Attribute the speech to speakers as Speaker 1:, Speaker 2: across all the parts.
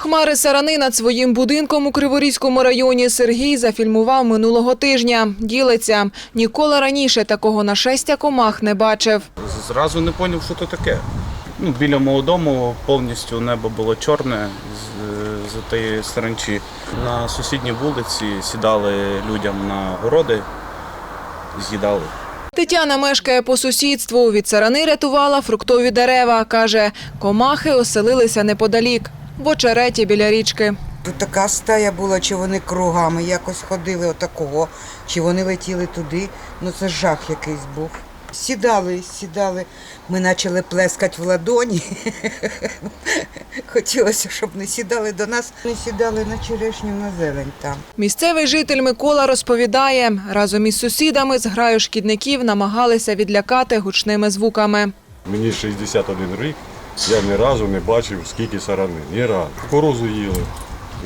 Speaker 1: Хмари сарани над своїм будинком у Криворізькому районі Сергій зафільмував минулого тижня. Ділиться. Ніколи раніше такого нашестя комах не бачив.
Speaker 2: Зразу не зрозумів, що це таке. Ну, біля мого дому повністю небо було чорне з, з тієї саранчі. На сусідній вулиці сідали людям на городи, з'їдали.
Speaker 1: Тетяна мешкає по сусідству. Від сарани рятувала фруктові дерева. Каже, комахи оселилися неподалік, в очереті біля річки.
Speaker 3: Тут така стая була, чи вони кругами якось ходили отакого, чи вони летіли туди. Ну це жах якийсь був. Сідали, сідали. Ми почали плескати в ладоні. Хотілося, щоб не сідали до нас. Ми сідали на черешню на зелень там.
Speaker 1: Місцевий житель Микола розповідає, разом із сусідами з граю шкідників намагалися відлякати гучними звуками.
Speaker 4: Мені 61 рік, я ні разу не бачив, скільки сарани. Ні разу. Корозу їли.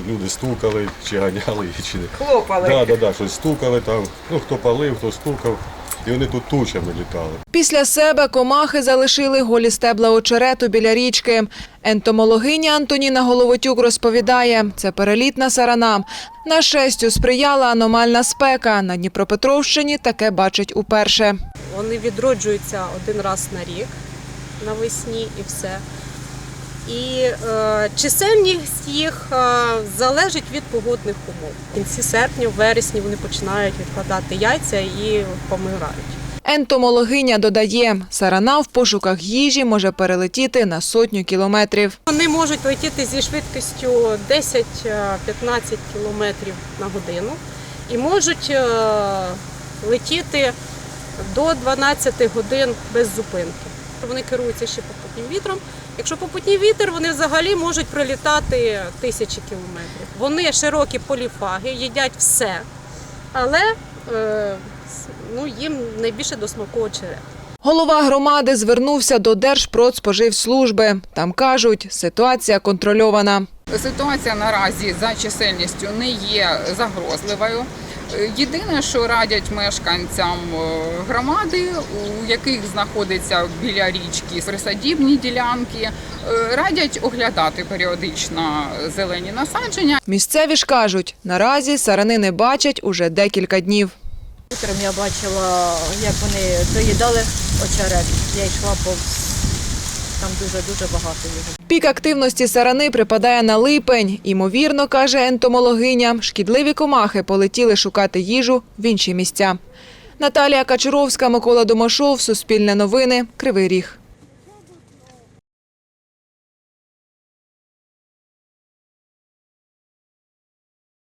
Speaker 4: Люди стукали, чи ганяли її, чи не.
Speaker 3: Хлопали.
Speaker 4: Да, да, да, щось стукали там. Ну, хто палив, хто стукав. І вони тут тучами літали.
Speaker 1: Після себе комахи залишили голі стебла очерету біля річки. Ентомологиня Антоніна Головотюк розповідає, це перелітна сарана. На шестю сприяла аномальна спека. На Дніпропетровщині таке бачить уперше.
Speaker 5: Вони відроджуються один раз на рік навесні і все. І е, чисельність їх е, залежить від погодних умов. В кінці серпня, в вересні вони починають відкладати яйця і помирають.
Speaker 1: Ентомологиня додає, сарана в пошуках їжі може перелетіти на сотню кілометрів.
Speaker 5: Вони можуть летіти зі швидкістю 10-15 км на годину і можуть е, летіти до 12 годин без зупинки. Вони керуються ще попутнім вітром. Якщо попутній вітер, вони взагалі можуть пролітати тисячі кілометрів. Вони широкі поліфаги, їдять все, але е, ну, їм найбільше до смаку очерет.
Speaker 1: Голова громади звернувся до Держпродспоживслужби. Там кажуть, ситуація контрольована.
Speaker 6: Ситуація наразі за чисельністю не є загрозливою. Єдине, що радять мешканцям е, громади, у яких знаходиться біля річки присадібні ділянки, е, радять оглядати періодично зелені насадження
Speaker 1: Місцеві ж кажуть, наразі сарани не бачать уже декілька днів.
Speaker 7: Утром я бачила, як вони доїдали очерет. Я йшла повз. Там дуже-дуже багато його.
Speaker 1: Пік активності сарани припадає на липень. Імовірно, каже ентомологиня, шкідливі комахи полетіли шукати їжу в інші місця. Наталія Качуровська, Микола Домашов, Суспільне новини, Кривий Ріг.